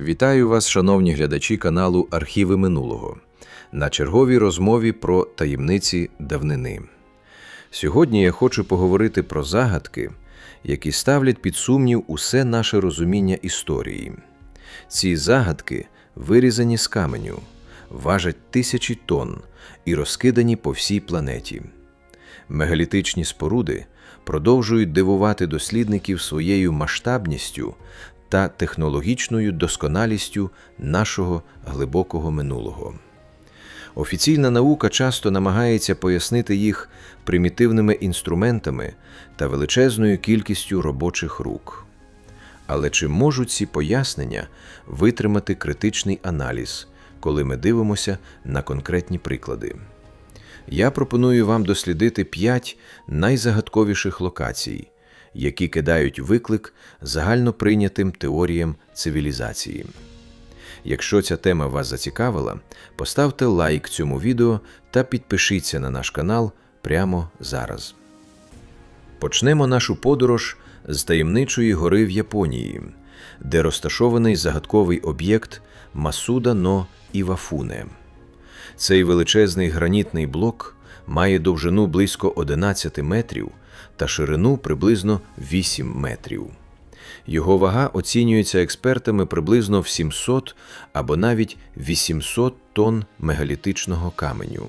Вітаю вас, шановні глядачі каналу Архіви минулого на черговій розмові про таємниці давнини. Сьогодні я хочу поговорити про загадки, які ставлять під сумнів усе наше розуміння історії. Ці загадки вирізані з каменю, важать тисячі тонн і розкидані по всій планеті. Мегалітичні споруди продовжують дивувати дослідників своєю масштабністю та технологічною досконалістю нашого глибокого минулого. Офіційна наука часто намагається пояснити їх примітивними інструментами та величезною кількістю робочих рук. Але чи можуть ці пояснення витримати критичний аналіз, коли ми дивимося на конкретні приклади? Я пропоную вам дослідити п'ять найзагадковіших локацій, які кидають виклик загальноприйнятим теоріям цивілізації. Якщо ця тема вас зацікавила, поставте лайк цьому відео та підпишіться на наш канал прямо зараз. Почнемо нашу подорож з таємничої гори в Японії, де розташований загадковий об'єкт Масуда но Івафуне. Цей величезний гранітний блок має довжину близько 11 метрів та ширину приблизно 8 метрів. Його вага оцінюється експертами приблизно в 700 або навіть 800 тонн мегалітичного каменю.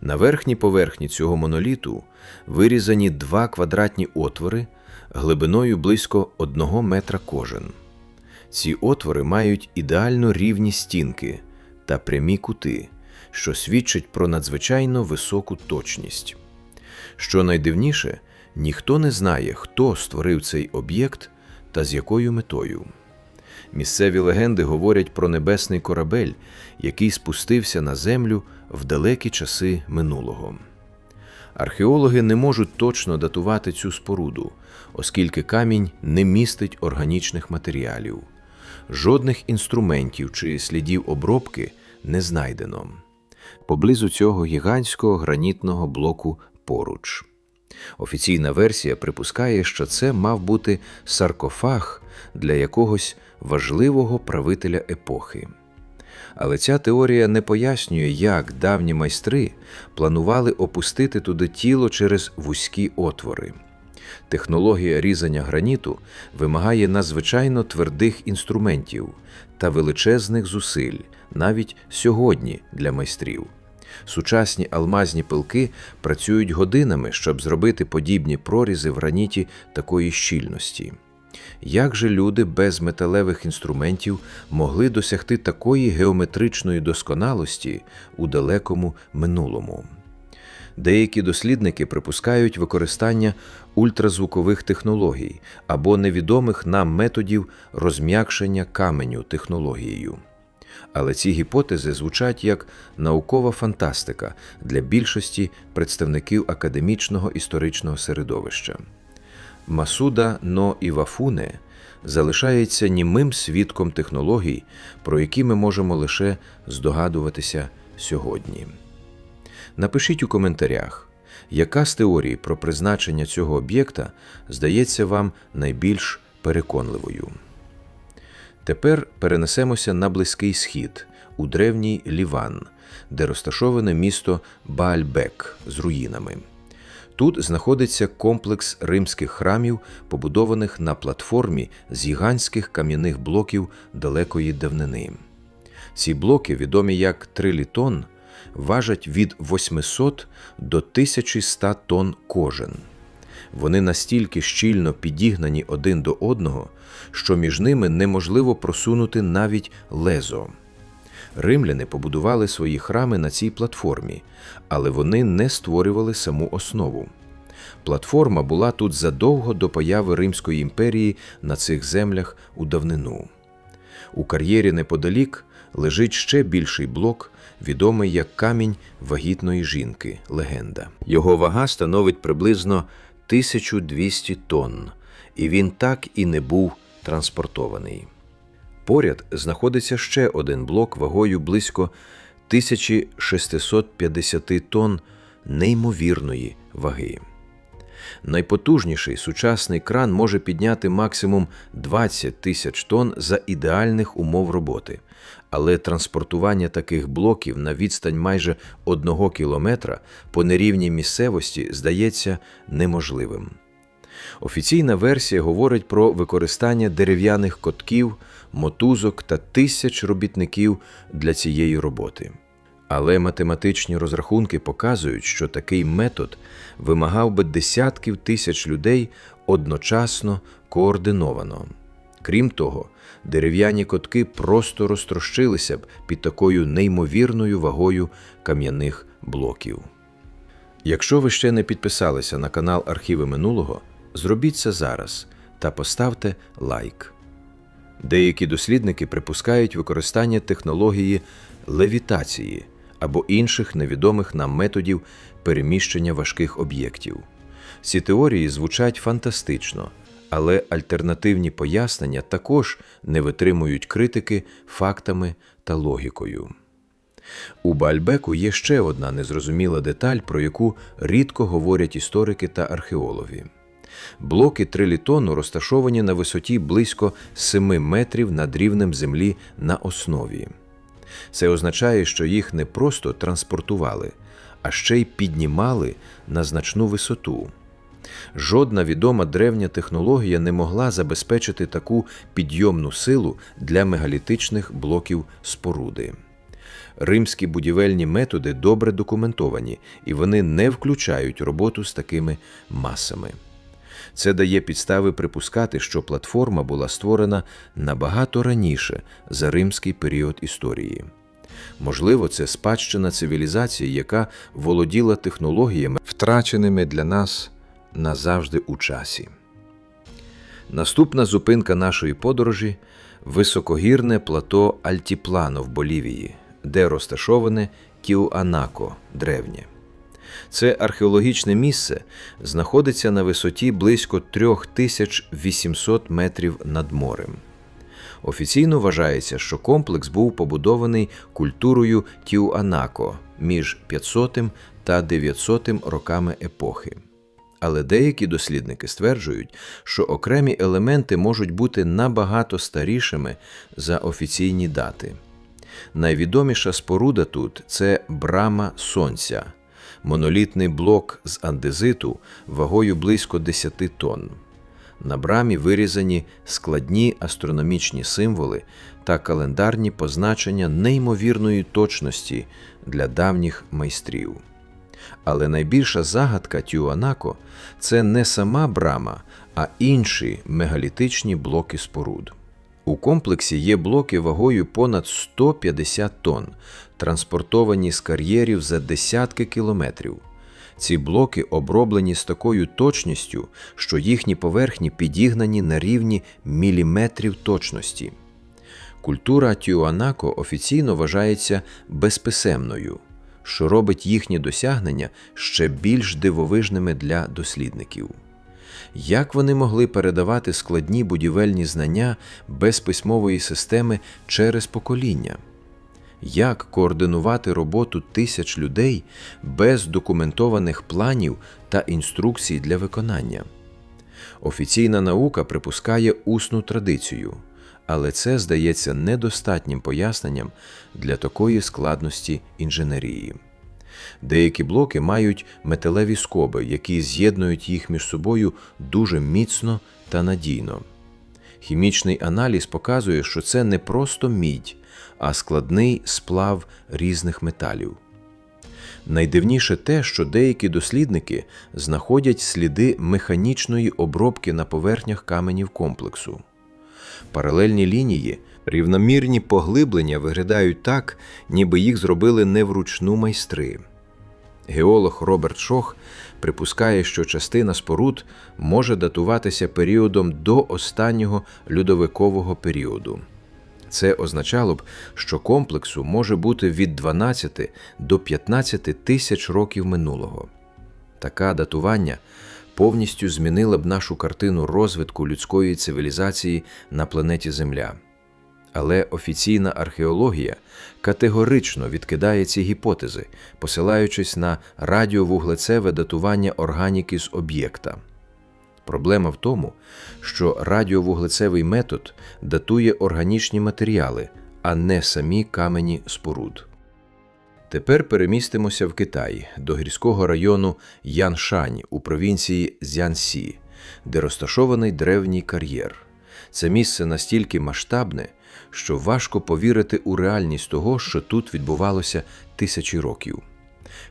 На верхній поверхні цього моноліту вирізані два квадратні отвори глибиною близько 1 метра кожен. Ці отвори мають ідеально рівні стінки та прямі кути, що свідчить про надзвичайно високу точність. Що найдивніше, ніхто не знає, хто створив цей об'єкт та з якою метою. Місцеві легенди говорять про небесний корабель, який спустився на землю в далекі часи минулого. Археологи не можуть точно датувати цю споруду, оскільки камінь не містить органічних матеріалів. Жодних інструментів чи слідів обробки не знайдено. Поблизу цього гігантського гранітного блоку поруч. Офіційна версія припускає, що це мав бути саркофаг для якогось важливого правителя епохи. Але ця теорія не пояснює, як давні майстри планували опустити туди тіло через вузькі отвори. Технологія різання граніту вимагає надзвичайно твердих інструментів та величезних зусиль навіть сьогодні для майстрів. Сучасні алмазні пилки працюють годинами, щоб зробити подібні прорізи в граніті такої щільності. Як же люди без металевих інструментів могли досягти такої геометричної досконалості у далекому минулому? Деякі дослідники припускають використання ультразвукових технологій або невідомих нам методів розм'якшення каменю технологією. Але ці гіпотези звучать як наукова фантастика для більшості представників академічного історичного середовища. Масуда но Івафуне залишається німим свідком технологій, про які ми можемо лише здогадуватися сьогодні. Напишіть у коментарях, яка з теорій про призначення цього об'єкта здається вам найбільш переконливою. Тепер перенесемося на Близький Схід, у древній Ліван, де розташоване місто Баальбек з руїнами. Тут знаходиться комплекс римських храмів, побудованих на платформі з гігантських кам'яних блоків далекої давнини. Ці блоки, відомі як трилітон, важать від 800 до 1100 тонн кожен. Вони настільки щільно підігнані один до одного, що між ними неможливо просунути навіть лезо. Римляни побудували свої храми на цій платформі, але вони не створювали саму основу. Платформа була тут задовго до появи Римської імперії на цих землях у давнину. У кар'єрі неподалік лежить ще більший блок, відомий як камінь вагітної жінки легенда. Його вага становить приблизно 1200 тонн, і він так і не був транспортований. Поряд знаходиться ще один блок вагою близько 1650 тонн неймовірної ваги. Найпотужніший сучасний кран може підняти максимум 20 тисяч тонн за ідеальних умов роботи, але транспортування таких блоків на відстань майже одного кілометра по нерівній місцевості здається неможливим. Офіційна версія говорить про використання дерев'яних котків, мотузок та тисяч робітників для цієї роботи. Але математичні розрахунки показують, що такий метод вимагав би десятків тисяч людей одночасно координовано. Крім того, дерев'яні котки просто розтрощилися б під такою неймовірною вагою кам'яних блоків. Якщо ви ще не підписалися на канал Архіви минулого, зробіть це зараз та поставте лайк. Деякі дослідники припускають використання технології левітації або інших невідомих нам методів переміщення важких об'єктів. Ці теорії звучать фантастично, але альтернативні пояснення також не витримують критики фактами та логікою. У Бальбеку є ще одна незрозуміла деталь, про яку рідко говорять історики та археологи. Блоки трилітону розташовані на висоті близько 7 метрів над рівнем землі на основі. Це означає, що їх не просто транспортували, а ще й піднімали на значну висоту. Жодна відома древня технологія не могла забезпечити таку підйомну силу для мегалітичних блоків споруди. Римські будівельні методи добре документовані, і вони не включають роботу з такими масами. Це дає підстави припускати, що платформа була створена набагато раніше за римський період історії. Можливо, це спадщина цивілізації, яка володіла технологіями, втраченими для нас назавжди у часі. Наступна зупинка нашої подорожі високогірне плато Альтіплано в Болівії, де розташоване Кіуанако древнє. Це археологічне місце знаходиться на висоті близько 3800 метрів над морем. Офіційно вважається, що комплекс був побудований культурою Тіуанако між 500 та 900 роками епохи. Але деякі дослідники стверджують, що окремі елементи можуть бути набагато старішими за офіційні дати. Найвідоміша споруда тут це брама сонця, монолітний блок з андезиту вагою близько 10 тонн. На брамі вирізані складні астрономічні символи та календарні позначення неймовірної точності для давніх майстрів. Але найбільша загадка Тюанако це не сама брама, а інші мегалітичні блоки споруд. У комплексі є блоки вагою понад 150 тонн, транспортовані з кар'єрів за десятки кілометрів. Ці блоки оброблені з такою точністю, що їхні поверхні підігнані на рівні міліметрів точності. Культура Тюанако офіційно вважається безписемною, що робить їхні досягнення ще більш дивовижними для дослідників. Як вони могли передавати складні будівельні знання без письмової системи через покоління? Як координувати роботу тисяч людей без документованих планів та інструкцій для виконання? Офіційна наука припускає усну традицію, але це здається недостатнім поясненням для такої складності інженерії. Деякі блоки мають металеві скоби, які з'єднують їх між собою дуже міцно та надійно. Хімічний аналіз показує, що це не просто мідь, а складний сплав різних металів. Найдивніше те, що деякі дослідники знаходять сліди механічної обробки на поверхнях каменів комплексу. Паралельні лінії, рівномірні поглиблення виглядають так, ніби їх зробили не вручну майстри. Геолог Роберт Шох припускає, що частина споруд може датуватися періодом до останнього льодовикового періоду. Це означало б, що комплексу може бути від 12 до 15 тисяч років минулого. Така датування повністю змінила б нашу картину розвитку людської цивілізації на планеті Земля. Але офіційна археологія категорично відкидає ці гіпотези, посилаючись на радіовуглецеве датування органіки з об'єкта. Проблема в тому, що радіовуглецевий метод датує органічні матеріали, а не самі камені споруд. Тепер перемістимося в Китай до гірського району Яншань у провінції Цзянсі, де розташований древній кар'єр. Це місце настільки масштабне, що важко повірити у реальність того, що тут відбувалося тисячі років.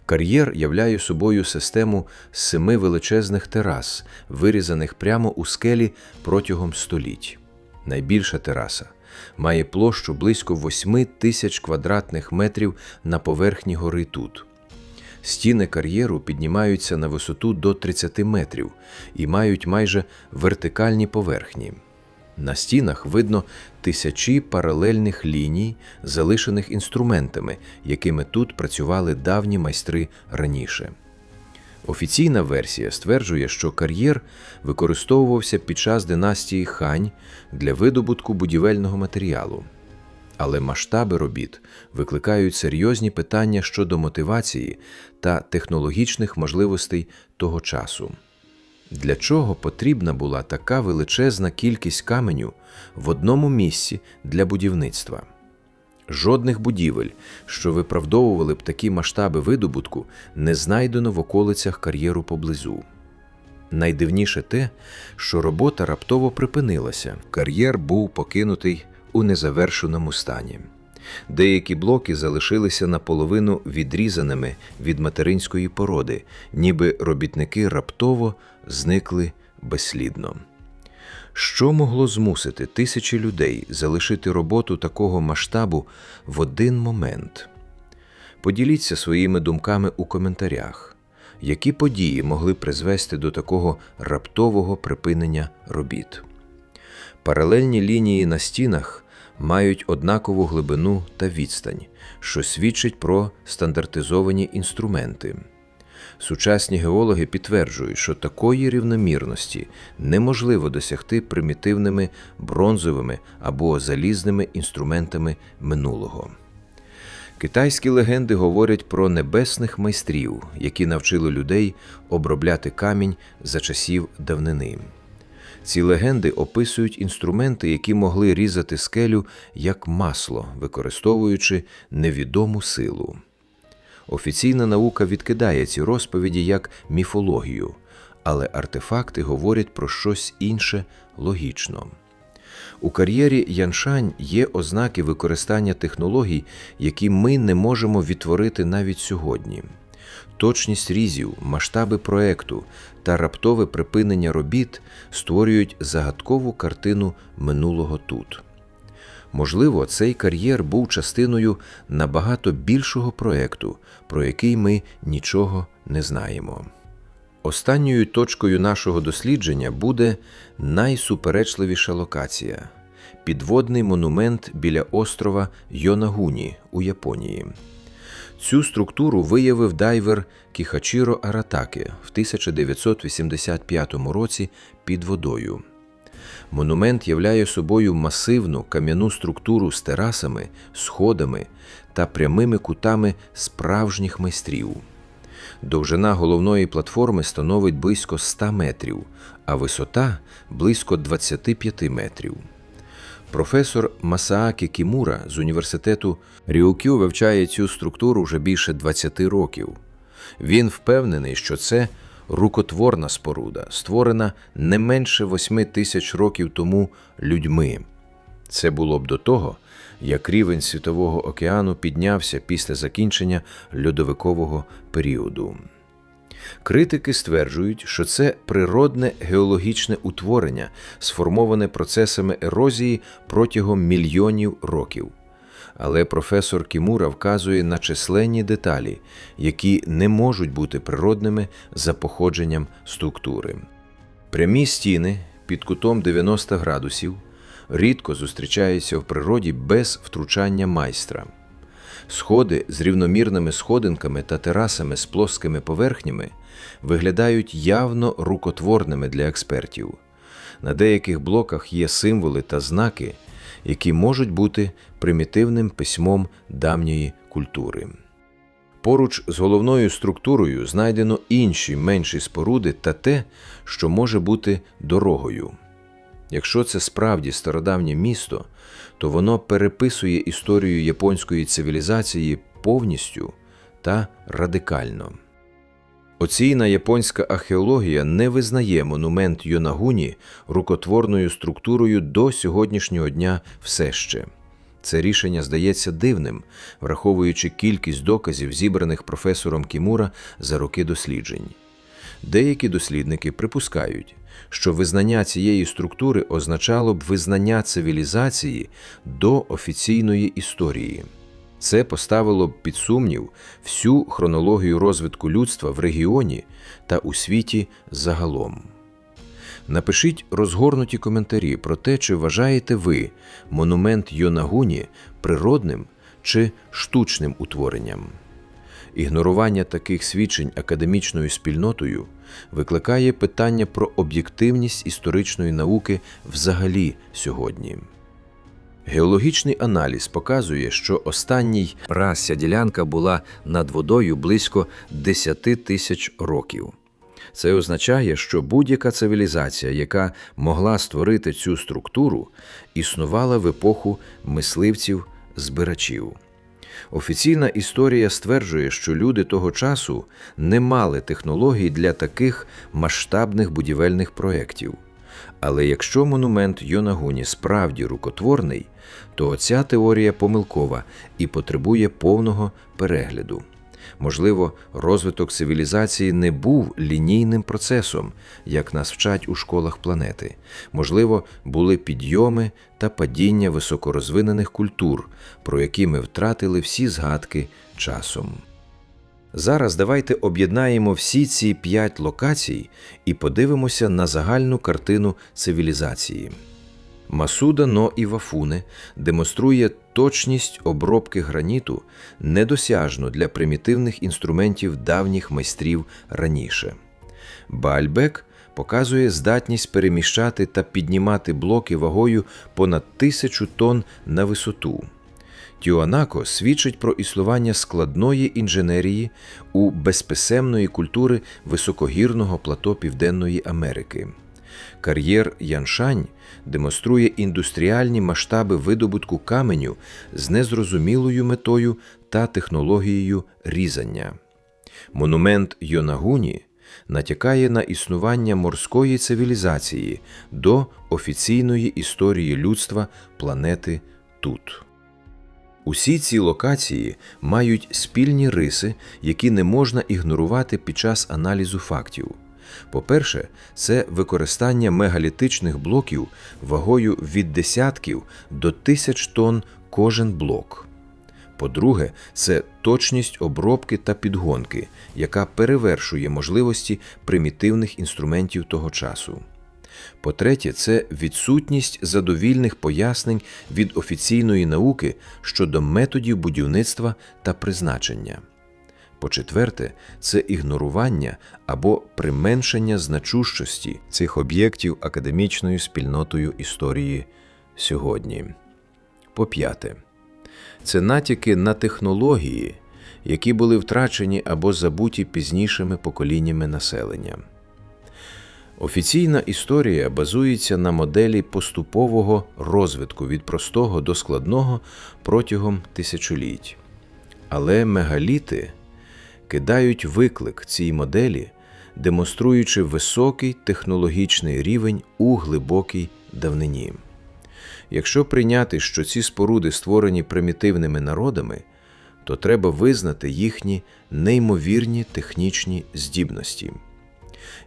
Кар'єр являє собою систему семи величезних терас, вирізаних прямо у скелі протягом століть. Найбільша тераса має площу близько 8 тисяч квадратних метрів на поверхні гори тут. Стіни кар'єру піднімаються на висоту до 30 метрів і мають майже вертикальні поверхні. На стінах видно тисячі паралельних ліній, залишених інструментами, якими тут працювали давні майстри раніше. Офіційна версія стверджує, що кар'єр використовувався під час династії Хань для видобутку будівельного матеріалу. Але масштаби робіт викликають серйозні питання щодо мотивації та технологічних можливостей того часу. Для чого потрібна була така величезна кількість каменю в одному місці для будівництва? Жодних будівель, що виправдовували б такі масштаби видобутку, не знайдено в околицях кар'єру поблизу. Найдивніше те, що робота раптово припинилася. Кар'єр був покинутий у незавершеному стані. Деякі блоки залишилися наполовину відрізаними від материнської породи, ніби робітники раптово зникли безслідно. Що могло змусити тисячі людей залишити роботу такого масштабу в один момент? Поділіться своїми думками у коментарях, які події могли призвести до такого раптового припинення робіт. Паралельні лінії на стінах мають однакову глибину та відстань, що свідчить про стандартизовані інструменти. Сучасні геологи підтверджують, що такої рівномірності неможливо досягти примітивними бронзовими або залізними інструментами минулого. Китайські легенди говорять про небесних майстрів, які навчили людей обробляти камінь за часів давнини. Ці легенди описують інструменти, які могли різати скелю як масло, використовуючи невідому силу. Офіційна наука відкидає ці розповіді як міфологію, але артефакти говорять про щось інше логічно. У кар'єрі Яншань є ознаки використання технологій, які ми не можемо відтворити навіть сьогодні. Точність різів, масштаби проекту та раптове припинення робіт створюють загадкову картину минулого тут. Можливо, цей кар'єр був частиною набагато більшого проекту, про який ми нічого не знаємо. Останньою точкою нашого дослідження буде найсуперечливіша локація підводний монумент біля острова Йонагуні у Японії. Цю структуру виявив дайвер Кіхачіро Аратаке в 1985 році під водою. Монумент являє собою масивну кам'яну структуру з терасами, сходами та прямими кутами справжніх майстрів. Довжина головної платформи становить близько 100 метрів, а висота близько 25 метрів. Професор Масаакі Кімура з університету Ріукю вивчає цю структуру вже більше 20 років. Він впевнений, що це рукотворна споруда, створена не менше 8 тисяч років тому людьми. Це було б до того, як рівень Світового океану піднявся після закінчення льодовикового періоду. Критики стверджують, що це природне геологічне утворення, сформоване процесами ерозії протягом мільйонів років. Але професор Кімура вказує на численні деталі, які не можуть бути природними за походженням структури. Прямі стіни під кутом 90 градусів рідко зустрічаються в природі без втручання майстра. Сходи з рівномірними сходинками та терасами з плоскими поверхнями виглядають явно рукотворними для експертів. На деяких блоках є символи та знаки, які можуть бути примітивним письмом давньої культури. Поруч з головною структурою знайдено інші менші споруди та те, що може бути дорогою. Якщо це справді стародавнє місто, то воно переписує історію японської цивілізації повністю та радикально. Оційна японська археологія не визнає монумент Йонагуні рукотворною структурою до сьогоднішнього дня все ще. Це рішення здається дивним, враховуючи кількість доказів, зібраних професором Кімура за роки досліджень. Деякі дослідники припускають, що визнання цієї структури означало б визнання цивілізації до офіційної історії. Це поставило б під сумнів всю хронологію розвитку людства в регіоні та у світі загалом. Напишіть розгорнуті коментарі про те, чи вважаєте ви монумент Йонагуні природним чи штучним утворенням. Ігнорування таких свідчень академічною спільнотою викликає питання про об'єктивність історичної науки взагалі сьогодні. Геологічний аналіз показує, що останній раз ця ділянка була над водою близько 10 тисяч років. Це означає, що будь-яка цивілізація, яка могла створити цю структуру, існувала в епоху мисливців-збирачів. Офіційна історія стверджує, що люди того часу не мали технологій для таких масштабних будівельних проєктів. Але якщо монумент Йонагуні справді рукотворний, то ця теорія помилкова і потребує повного перегляду. Можливо, розвиток цивілізації не був лінійним процесом, як нас вчать у школах планети. Можливо, були підйоми та падіння високорозвинених культур, про які ми втратили всі згадки часом. Зараз давайте об'єднаємо всі ці п'ять локацій і подивимося на загальну картину цивілізації. Масуда но Івафуне демонструє точність обробки граніту, недосяжну для примітивних інструментів давніх майстрів раніше. Бальбек показує здатність переміщати та піднімати блоки вагою понад тисячу тонн на висоту. Тюанако свідчить про існування складної інженерії у безписемної культури високогірного плато Південної Америки. Кар'єр Яншань демонструє індустріальні масштаби видобутку каменю з незрозумілою метою та технологією різання. Монумент Йонагуні натякає на існування морської цивілізації до офіційної історії людства планети тут. Усі ці локації мають спільні риси, які не можна ігнорувати під час аналізу фактів. По-перше, це використання мегалітичних блоків вагою від десятків до тисяч тонн кожен блок. По-друге, це точність обробки та підгонки, яка перевершує можливості примітивних інструментів того часу. По-третє, це відсутність задовільних пояснень від офіційної науки щодо методів будівництва та призначення. По-четверте, це ігнорування або применшення значущості цих об'єктів академічною спільнотою історії сьогодні. По-п'яте, це натяки на технології, які були втрачені або забуті пізнішими поколіннями населення. Офіційна історія базується на моделі поступового розвитку від простого до складного протягом тисячоліть. Але мегаліти кидають виклик цій моделі, демонструючи високий технологічний рівень у глибокій давнині. Якщо прийняти, що ці споруди створені примітивними народами, то треба визнати їхні неймовірні технічні здібності.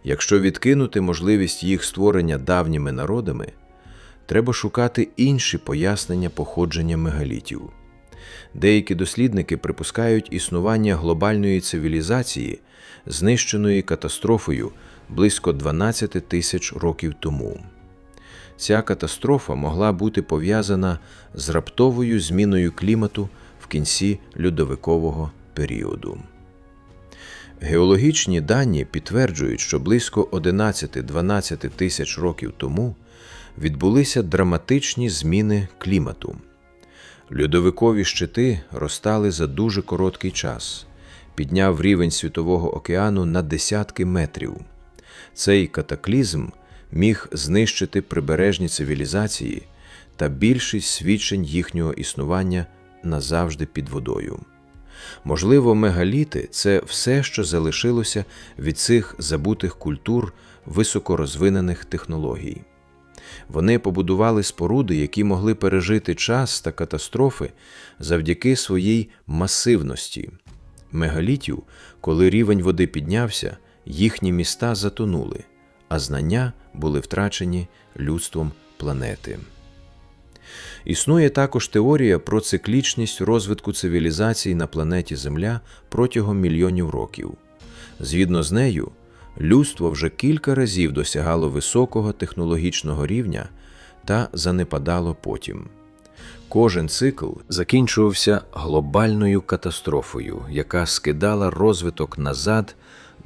Якщо відкинути можливість їх створення давніми народами, треба шукати інші пояснення походження мегалітів. Деякі дослідники припускають існування глобальної цивілізації, знищеної катастрофою близько 12 тисяч років тому. Ця катастрофа могла бути пов'язана з раптовою зміною клімату в кінці льодовикового періоду. Геологічні дані підтверджують, що близько 11-12 тисяч років тому відбулися драматичні зміни клімату. Льодовикові щити розтали за дуже короткий час, підняв рівень Світового океану на десятки метрів. Цей катаклізм міг знищити прибережні цивілізації та більшість свідчень їхнього існування назавжди під водою. Можливо, мегаліти це все, що залишилося від цих забутих культур високорозвинених технологій. Вони побудували споруди, які могли пережити час та катастрофи завдяки своїй масивності. Мегалітів, коли рівень води піднявся, їхні міста затонули, а знання були втрачені людством планети. Існує також теорія про циклічність розвитку цивілізацій на планеті Земля протягом мільйонів років. Згідно з нею, людство вже кілька разів досягало високого технологічного рівня та занепадало потім. Кожен цикл закінчувався глобальною катастрофою, яка скидала розвиток назад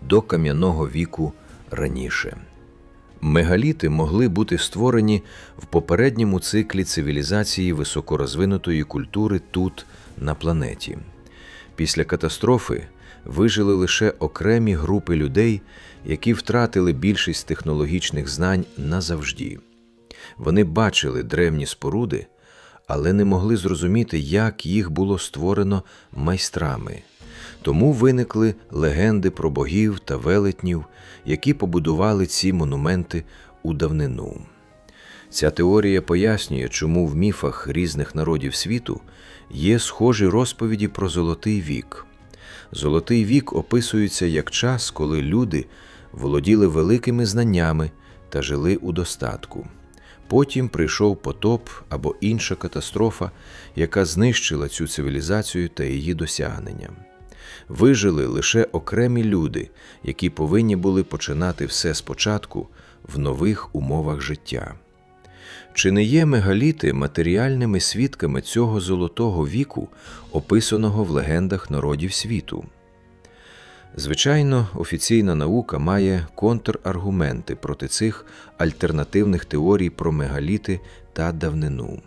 до кам'яного віку раніше. Мегаліти могли бути створені в попередньому циклі цивілізації високорозвинутої культури тут, на планеті. Після катастрофи вижили лише окремі групи людей, які втратили більшість технологічних знань назавжди. Вони бачили древні споруди, але не могли зрозуміти, як їх було створено майстрами. Тому виникли легенди про богів та велетнів, які побудували ці монументи у давнину. Ця теорія пояснює, чому в міфах різних народів світу є схожі розповіді про Золотий вік. Золотий вік описується як час, коли люди володіли великими знаннями та жили у достатку. Потім прийшов потоп або інша катастрофа, яка знищила цю цивілізацію та її досягнення. Вижили лише окремі люди, які повинні були починати все спочатку в нових умовах життя. Чи не є мегаліти матеріальними свідками цього золотого віку, описаного в легендах народів світу? Звичайно, офіційна наука має контраргументи проти цих альтернативних теорій про мегаліти та давнину.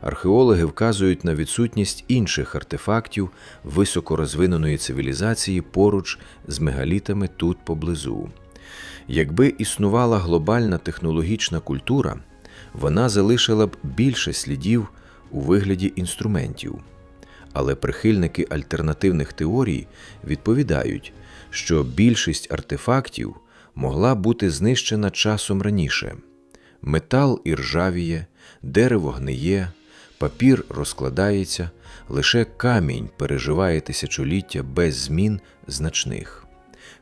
Археологи вказують на відсутність інших артефактів високорозвиненої цивілізації поруч з мегалітами тут поблизу. Якби існувала глобальна технологічна культура, вона залишила б більше слідів у вигляді інструментів. Але прихильники альтернативних теорій відповідають, що більшість артефактів могла бути знищена часом раніше. Метал іржавіє, дерево гниє, папір розкладається, лише камінь переживає тисячоліття без змін значних.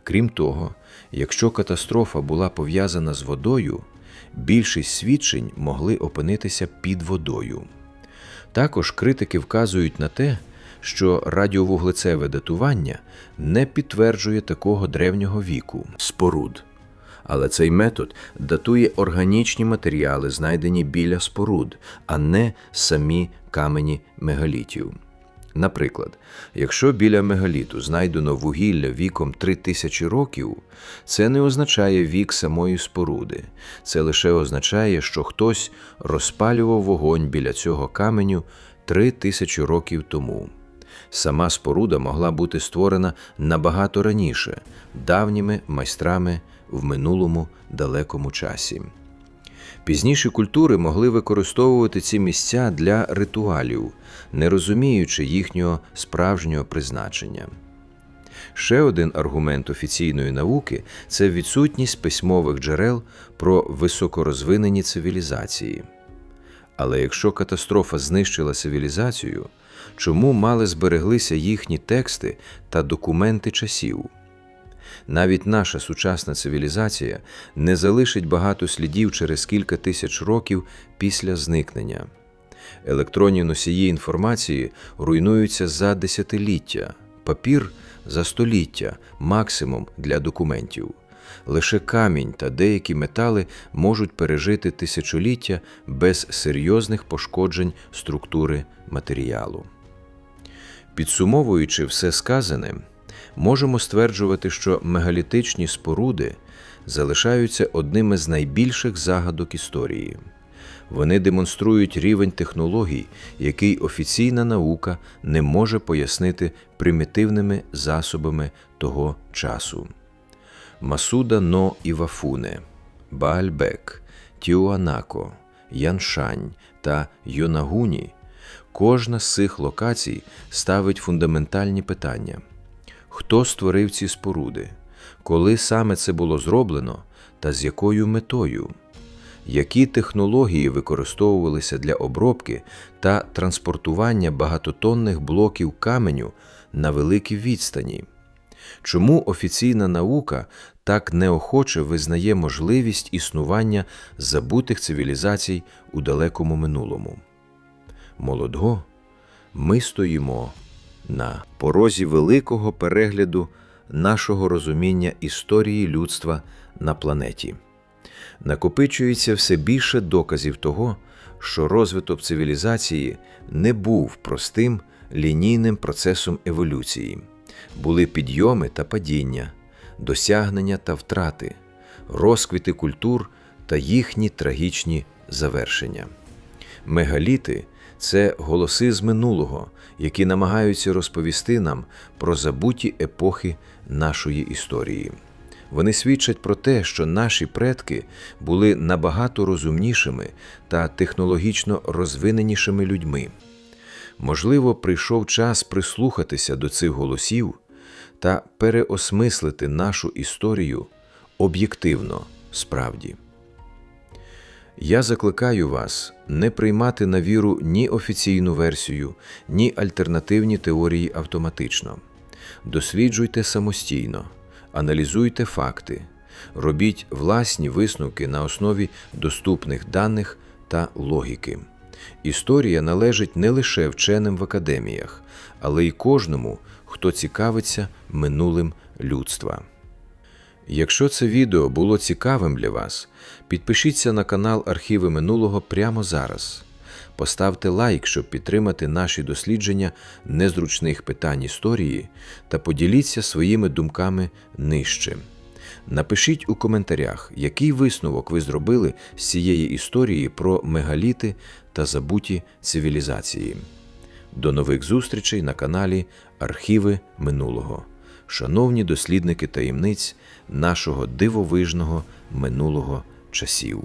Крім того, якщо катастрофа була пов'язана з водою, більшість свідчень могли опинитися під водою. Також критики вказують на те, що радіовуглецеве датування не підтверджує такого древнього віку споруд. Але цей метод датує органічні матеріали, знайдені біля споруд, а не самі камені мегалітів. Наприклад, якщо біля мегаліту знайдено вугілля віком 3000 років, це не означає вік самої споруди, це лише означає, що хтось розпалював вогонь біля цього каменю 3000 років тому. Сама споруда могла бути створена набагато раніше, давніми майстрами в минулому далекому часі. Пізніші культури могли використовувати ці місця для ритуалів, не розуміючи їхнього справжнього призначення. Ще один аргумент офіційної науки це відсутність письмових джерел про високорозвинені цивілізації. Але якщо катастрофа знищила цивілізацію, чому мали збереглися їхні тексти та документи часів? Навіть наша сучасна цивілізація не залишить багато слідів через кілька тисяч років після зникнення. Електронні носії інформації руйнуються за десятиліття, папір за століття, максимум для документів. Лише камінь та деякі метали можуть пережити тисячоліття без серйозних пошкоджень структури матеріалу. Підсумовуючи все сказане, можемо стверджувати, що мегалітичні споруди залишаються одними з найбільших загадок історії. Вони демонструють рівень технологій, який офіційна наука не може пояснити примітивними засобами того часу. Масуда но Івафуне, Баальбек, Тіуанако, Яншань та Йонагуні кожна з цих локацій ставить фундаментальні питання: хто створив ці споруди, коли саме це було зроблено та з якою метою? Які технології використовувалися для обробки та транспортування багатотонних блоків каменю на великій відстані? Чому офіційна наука так неохоче визнає можливість існування забутих цивілізацій у далекому минулому? Молодго, ми стоїмо на порозі великого перегляду нашого розуміння історії людства на планеті. Накопичується все більше доказів того, що розвиток цивілізації не був простим лінійним процесом еволюції. Були підйоми та падіння, досягнення та втрати, розквіти культур та їхні трагічні завершення. Мегаліти це голоси з минулого, які намагаються розповісти нам про забуті епохи нашої історії. Вони свідчать про те, що наші предки були набагато розумнішими та технологічно розвиненішими людьми. Можливо, прийшов час прислухатися до цих голосів та переосмислити нашу історію об'єктивно справді. Я закликаю вас не приймати на віру ні офіційну версію, ні альтернативні теорії автоматично. Досліджуйте самостійно, аналізуйте факти, робіть власні висновки на основі доступних даних та логіки. Історія належить не лише вченим в академіях, але й кожному, хто цікавиться минулим людства. Якщо це відео було цікавим для вас, підпишіться на канал Архіви минулого прямо зараз. Поставте лайк, щоб підтримати наші дослідження незручних питань історії та поділіться своїми думками нижче. Напишіть у коментарях, який висновок ви зробили з цієї історії про мегаліти та забуті цивілізації. До нових зустрічей на каналі Архіви минулого. Шановні дослідники таємниць нашого дивовижного минулого часів.